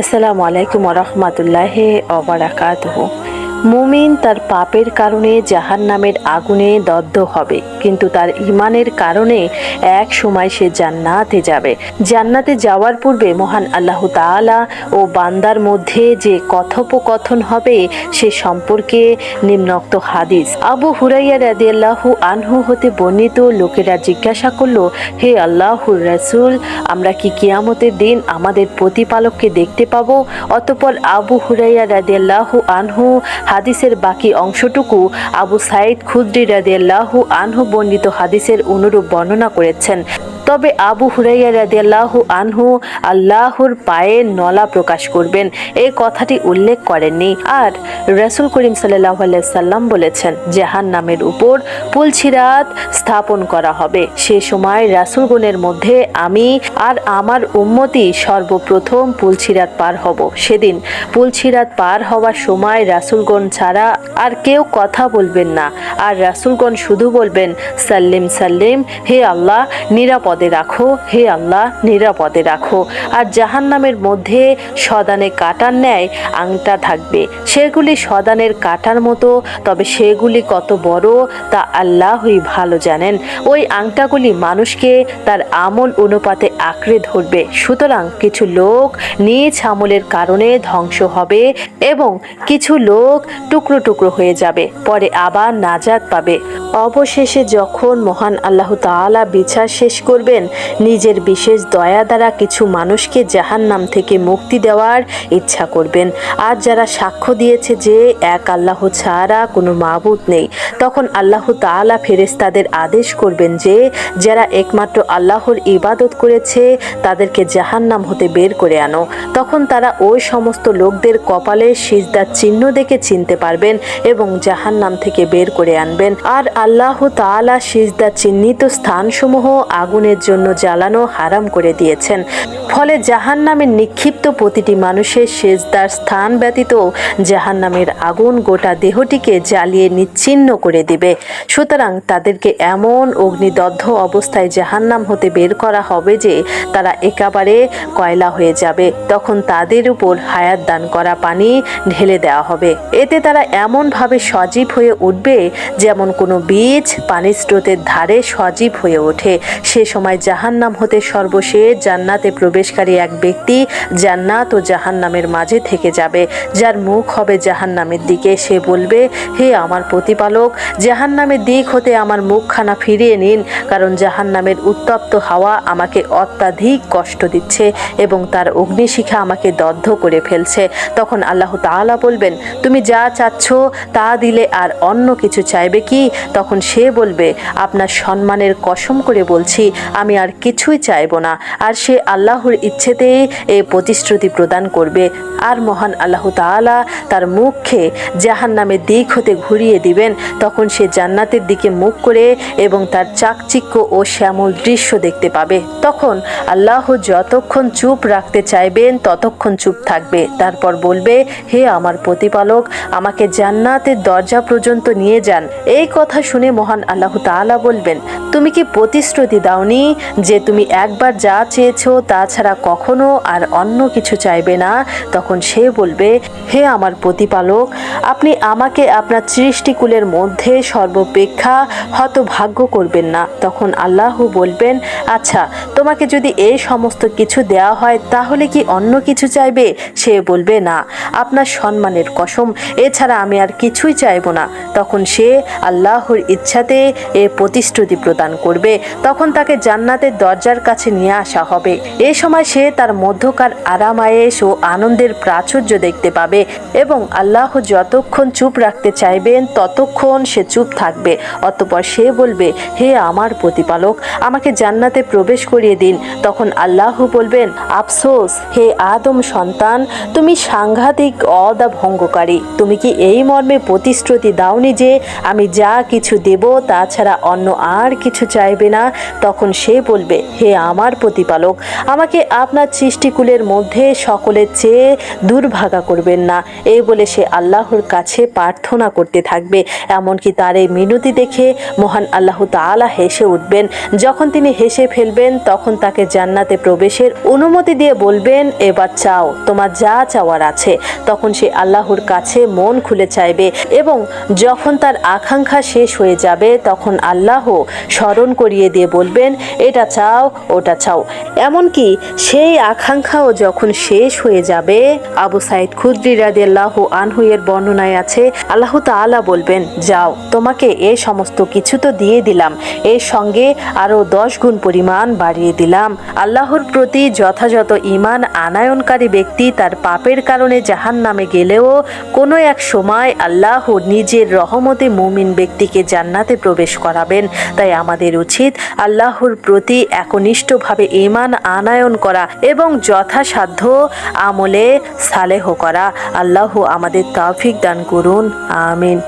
আসসালামু আলাইকুম রহমতুল্লাহ অবরাকাত মুমিন তার পাপের কারণে জাহান নামের আগুনে দগ্ধ হবে। কিন্তু তার ইমানের কারণে এক সময় সে জান্নাতে যাবে। জান্নাতে যাওয়ার পূর্বে মহান আল্লাহ তাআলা ও বান্দার মধ্যে যে কথোপকথন হবে, সে সম্পর্কে নিম্নোক্ত হাদিস। আবু হুরাইয়া রাদিয়াল্লাহু আনহু হতে বর্ণিত লোকেরা জিজ্ঞাসা করল, হে আল্লাহুর রাসূল, আমরা কি কিয়ামতের দিন আমাদের প্রতিপালককে দেখতে পাবো? অতপর আবু হুরাইয়া রাদিয়াল্লাহু আনহু হাদিসের বাকি অংশটুকু আবু সাইদ খুদ্রি রাদিয়াল্লাহু আনহু বর্ণিত হাদিসের অনুরূপ বর্ণনা করেছেন। তবে আবু হুরাইয়া রাদিয়াল্লাহু আনহু আল্লাহর পায়ে নলা প্রকাশ করবেন। এই কথাটি উল্লেখ করেননি। আর রাসূল করিম সাল্লাহ সাল্লাম বলেছেন জাহান নামের উপর পুলছিরাত স্থাপন করা হবে। সে সময় রাসূলগণের মধ্যে আমি আর আমার উম্মতি সর্বপ্রথম পুলছিরাত পার হব। সেদিন পুলছিরাত পার হওয়ার সময় রাসূলগণ ছাড়া আর কেউ কথা বলবেন না। আর রাসূলগণ শুধু বলবেন সাল্লিম সাল্লিম, হে আল্লাহ, নিরাপদে রাখো, হে আল্লাহ, নিরাপদে রাখো। আর জাহান্নামের মধ্যে সদানে কাটার ন্যায় আংটা থাকবে। সেগুলি সদানের কাটার মতো, তবে সেগুলি কত বড়, তা আল্লাহই ভালো জানেন। ওই আংটাগুলি মানুষকে তার আমল অনুপাতে আঁকড়ে ধরবে। সুতরাং কিছু লোক নিজ আমলের কারণে ধ্বংস হবে এবং কিছু লোক টুকরো টুকরো হয়ে যাবে। পরে আবার নাজাত পাবে। অবশেষে যখন মহান আল্লাহ তাআলা বিচার শেষ করবেন, নিজের বিশেষ দয়া দ্বারা কিছু মানুষকে জাহান্নাম থেকে মুক্তি দেওয়ার ইচ্ছা করবেন। আর যারা সাক্ষ্য দিয়েছে যে এক আল্লাহ ছাড়া কোনো মাবুদ নেই, তখন আল্লাহ তাআলা ফেরেশতাদের আদেশ করবেন যে, যারা একমাত্র আল্লাহর ইবাদত করেছে, তাদেরকে জাহান্নাম হতে বের করে আনো। তখন তারা ওই সমস্ত লোকদের কপালে সিজদার চিহ্ন দেখে চিনতে পারবেন এবং জাহান্নাম থেকে বের করে আনবেন। আর আল্লাহ তাআলা সিজদা চিহ্নিত স্থানসমূহ আগুনের জন্য জ্বালানো হারাম করে দিয়েছেন। ফলে জাহান জাহান্নামের নিক্ষিপ্ত প্রতিটি মানুষের সেজদার স্থান ব্যতীত জাহান্নামের আগুন গোটা দেহটিকে জ্বালিয়ে নিচ্ছিন্ন করে দিবে। সুতরাং তাদেরকে এমন অগ্নিদগ্ধ অবস্থায় জাহান্নাম হতে বের করা হবে যে তারা একেবারে কয়লা হয়ে যাবে। তখন তাদের উপর হায়াত দান করা পানি ঢেলে দেওয়া হবে। এতে তারা এমনভাবে সজীব হয়ে উঠবে যেমন কোনো বীজ পানির স্রোতের ধারে সজীব হয়ে ওঠে। সে সময় জাহান্নাম হতে সর্বশেষ জান্নাতে প্রবেশকারী এক ব্যক্তি জান্নাত ও জাহান্নামের মাঝে থেকে যাবে। যার মুখ হবে জাহান্নামের দিকে। সে বলবে, হে আমার প্রতিপালক, জাহান্নামের দিক হতে আমার মুখখানা ফিরিয়ে নিন, কারণ জাহান্নামের উত্তপ্ত হাওয়া আমাকে অত্যাধিক কষ্ট দিচ্ছে এবং তার অগ্নিশিখা আমাকে দগ্ধ করে ফেলছে। তখন আল্লাহ তাআলা বলবেন, তুমি যা চাচ্ছ তা দিলে আর অন্য কিছু চাইবে কি? তখন সে বলবে আপনার সম্মানের কসম করে বলছি, আমি আর কিছুই চাইব না। আর সে আল্লাহর ইচ্ছেতেই এই প্রতিশ্রুতি প্রদান করবে। আর মহান আল্লাহ তাআলা তার মুখকে জাহান নামের দিক হতে ঘুরিয়ে দিবেন। তখন সে জান্নাতের দিকে মুখ করে এবং তার চাকচিক্য ও শ্যামল দৃশ্য দেখতে পাবে। তখন আল্লাহ যতক্ষণ চুপ রাখতে চাইবেন, ততক্ষণ চুপ থাকবে। তারপর বলবে, হে আমার প্রতিপালক, আমাকে জান্নাতের দরজা পর্যন্ত নিয়ে যান। এই কথা শুনে মহান আল্লাহ তাআলা বলবেন, তুমি কি প্রতিশ্রুতি দাওনি যে তুমি একবার যা চেয়েছো তা ছাড়া কখনো আর অন্য কিছু চাইবে না? তখন সে বলবে, হে আমার প্রতিপালক, আপনি আমাকে আপনার সৃষ্টিকুলের মধ্যে সর্বপেক্ষা হতভাগ্য করবেন না। তখন আল্লাহ বলবেন আচ্ছা তোমাকে যদি এই সমস্ত কিছু দেওয়া হয় তাহলে কি অন্য কিছু চাইবে? সে বলবে, না, আপনার সম্মানের কসম, এছাড়া আমি আর কিছুই চাইব না। তখন সে আল্লাহর ইচ্ছাতে এ প্রতিশ্রুতি প্রদান করবে। তখন তাকে জান্নাতের দরজার কাছে নিয়ে আসা হবে। এ সময় সে তার মধ্যকার আরামায়েশ ও আনন্দের প্রাচুর্য দেখতে পাবে এবং আল্লাহ যতক্ষণ চুপ রাখতে চাইবেন, ততক্ষণ সে চুপ থাকবে। অতপর সে বলবে, হে আমার প্রতিপালক, আমাকে জান্নাতে প্রবেশ করিয়ে দিন। তখন আল্লাহ বলবেন, আফসোস, হে আদম সন্তান, তুমি সাংঘাতিক অদা ভঙ্গকারী। তুমি কি এই মর্মে প্রতিশ্রুতি দাওনি যে আমি যা কিছু দেব তা তাছাড়া অন্য আর কিছু চাইবে না। তখন সে বলবে, হে আমার প্রতিপালক, আমাকে আপনার সৃষ্টিকুলের মধ্যে সকলের চেয়ে দুর্ভাগা করবেন না। এই বলে সে আল্লাহর কাছে প্রার্থনা করতে থাকবে। এমনকি তার এই মিনতি দেখে মহান আল্লাহ তাআলা হেসে উঠবেন। যখন তিনি হেসে ফেলবেন, তখন তাকে জান্নাতে প্রবেশের অনুমতি দিয়ে বলবেন, এবার চাও, তোমার যা চাওয়ার আছে। তখন সে আল্লাহর কাছে মন খুলে চাইবে এবং যখন তার আকাঙ্ক্ষা শেষ হয়ে যাবে তখন আল্লাহ স্মরণ করিয়ে দিয়ে বলবেন, এটা চাও, ওটা চাও। এমনকি সেই আকাঙ্ক্ষাও যখন শেষ হয়ে যাবে, আবু সাইদ খুদ্রি রাদিয়াল্লাহ আনহু এর বর্ণনায় আছে, আল্লাহ তাআলা বলবেন, যাও, তোমাকে এ সমস্ত কিছু তো দিয়ে দিলাম, এর সঙ্গে আরও দশ গুণ পরিমাণ বাড়িয়ে দিলাম। আল্লাহর প্রতি যথাযথ ইমান আনায়নকারী ব্যক্তি তার পাপের কারণে জাহান নামে গেলেও কোনো এক সময় আল্লাহ নিজের রহমতে মুমিন ব্যক্তিকে জান্নাতে প্রবেশ করাবেন। তাই আমাদের উচিত আল্লাহর প্রতি একনিষ্ঠভাবে ইমান আনায়ন করা এবং যথাসাধ্য আমলে সালেহ করা। আল্লাহ আমাদের তাফিক দান করুন। আমিন।